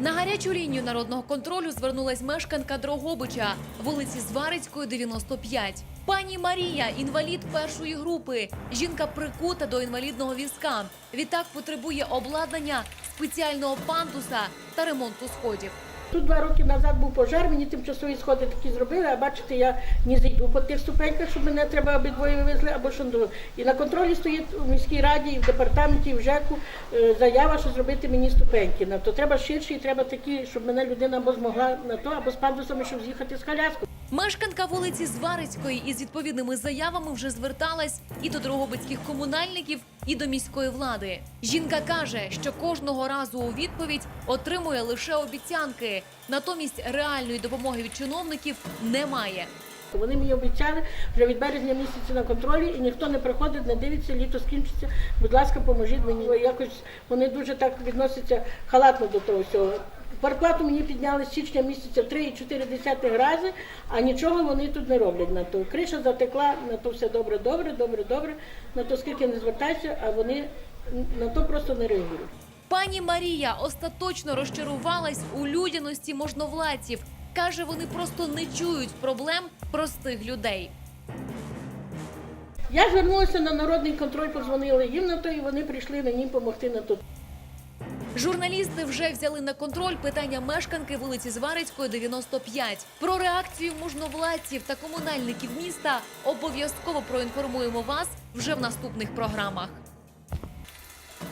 На гарячу лінію народного контролю звернулась мешканка Дрогобича, вулиці Зварицької, 95. Пані Марія, інвалід першої групи. Жінка прикута до інвалідного візка. Відтак потребує обладнання спеціального пандуса та ремонту сходів. Тут два роки назад був пожар, мені тимчасові сходи такі зробили, а бачите, я не зайду по тих ступеньках, щоб мене треба обидвоє вивезли або шанду. І на контролі стоїть у міській раді, і в департаменті, і в ЖЕКу е, заява, що зробити мені ступеньки. То треба ширші, і треба такі, щоб мене людина або змогла на то, або з пандусами, щоб з'їхати з коляскою. Мешканка вулиці Зварицької із відповідними заявами вже зверталась і до дрогобицьких комунальників, і до міської влади. Жінка каже, що кожного разу у відповідь отримує лише обіцянки. Натомість реальної допомоги від чиновників немає. Вони мені обіцяли вже від березня місяця на контролі, і ніхто не приходить, не дивиться, літо скінчиться. Будь ласка, поможіть мені. Якось вони дуже так відносяться халатно до того всього. Парплату мені підняли з січня місяця 3,4 рази, а нічого вони тут не роблять на то. Криша затекла, на то все добре, добре, добре, добре. На то скільки не звертайся, а вони на то просто не реагують. Пані Марія остаточно розчарувалась у людяності можновладців. Каже, вони просто не чують проблем простих людей. Я звернулася на народний контроль, подзвонили їм на то, і вони прийшли мені допомогти на то. Журналісти вже взяли на контроль питання мешканки вулиці Зварицької, 95. Про реакцію можновладців та комунальників міста обов'язково проінформуємо вас вже в наступних програмах.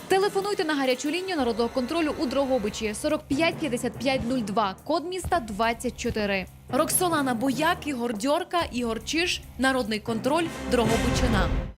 Телефонуйте на гарячу лінію народного контролю у Дрогобичі 45 55 02, код міста 24. Роксолана Бояк, Ігор Дьорка, Ігор Чиш, Народний контроль Дрогобичина.